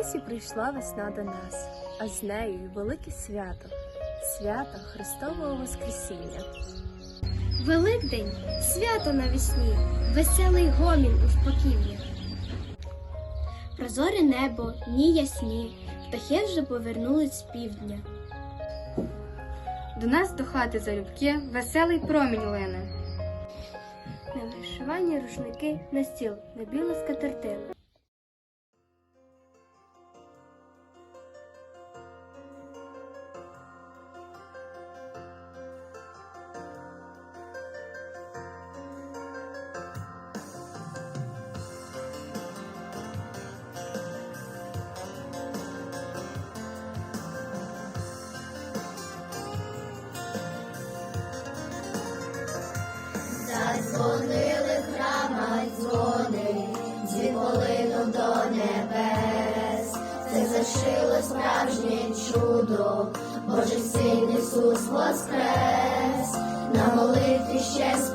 Ось і прийшла весна до нас, а з нею й велике свято свято Христового Воскресіння. Великдень свято навесні, веселий гомін у спокійні. Прозоре небо, дні ясні, птахи вже повернулись з півдня. До нас до хати залюбки веселий промінь лине. На вишивані рушники на стіл, на білу скатертину. Це справжнє чудо, Божий син Ісус воскрес. На молитві ще з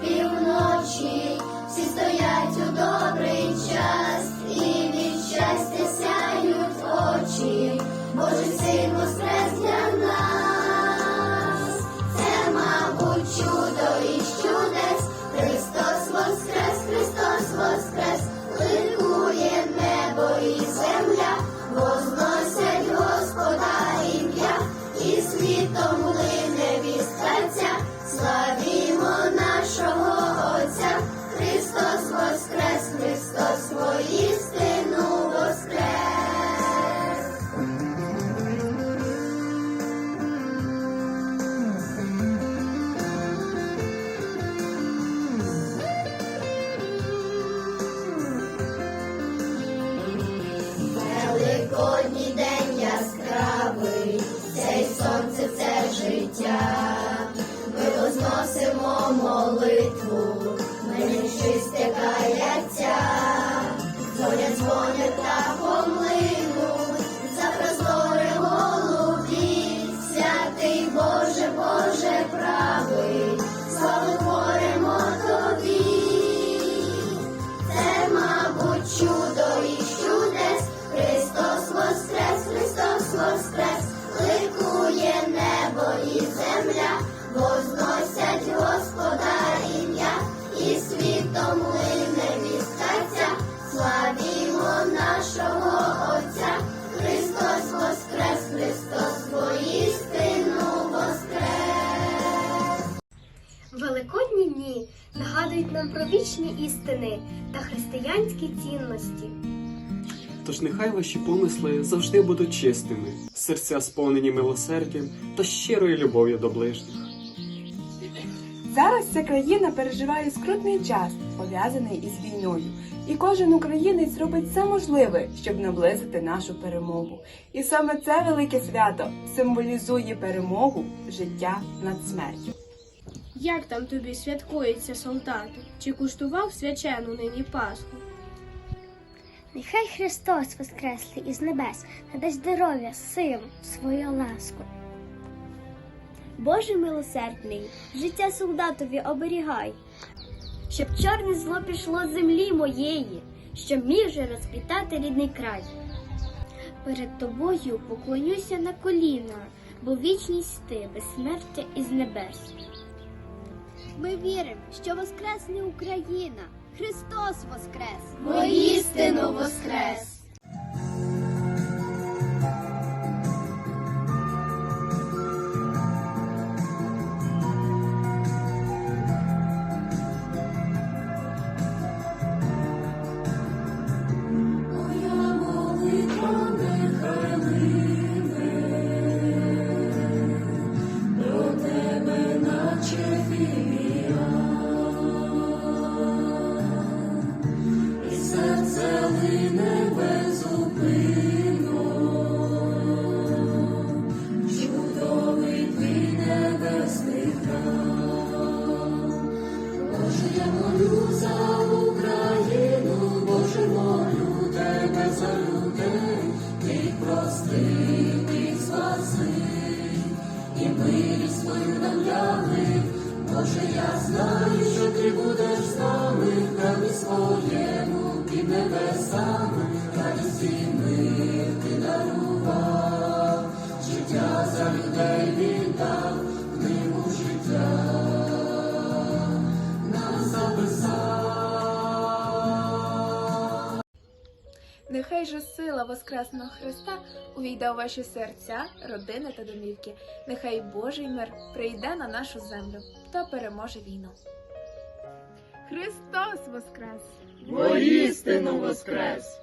нагадують нам про вічні істини та християнські цінності. Тож нехай ваші помисли завжди будуть чистими, серця сповнені милосердям та щирою любов'ю до ближніх. Зараз ця країна переживає скрутний час, пов'язаний із війною, і кожен українець робить все можливе, щоб наблизити нашу перемогу. І саме це велике свято символізує перемогу життя над смертю. Як там тобі святкується солдату? Чи куштував свячену нині Пасху? Нехай Христос воскреслий із небес, надасть здоров'я, силу, свою ласку. Боже милосердний, життя солдатові оберігай, щоб чорне зло пішло з землі моєї, щоб міг же розквітати рідний край. Перед тобою поклонюся на коліна, бо вічність ти безсмертя із небес. Ми віримо, що воскресне Україна, Христос воскрес! Воістину воскрес! Боже, я знаю, що ти будеш з нами, нами своєму під небесами, радість і мир ти дарував, життя за людей віддав. Нехай же сила Воскресного Христа увійде у ваші серця, родини та домівки. Нехай Божий мир прийде на нашу землю та переможе війну. Христос Воскрес! Воістину воскрес!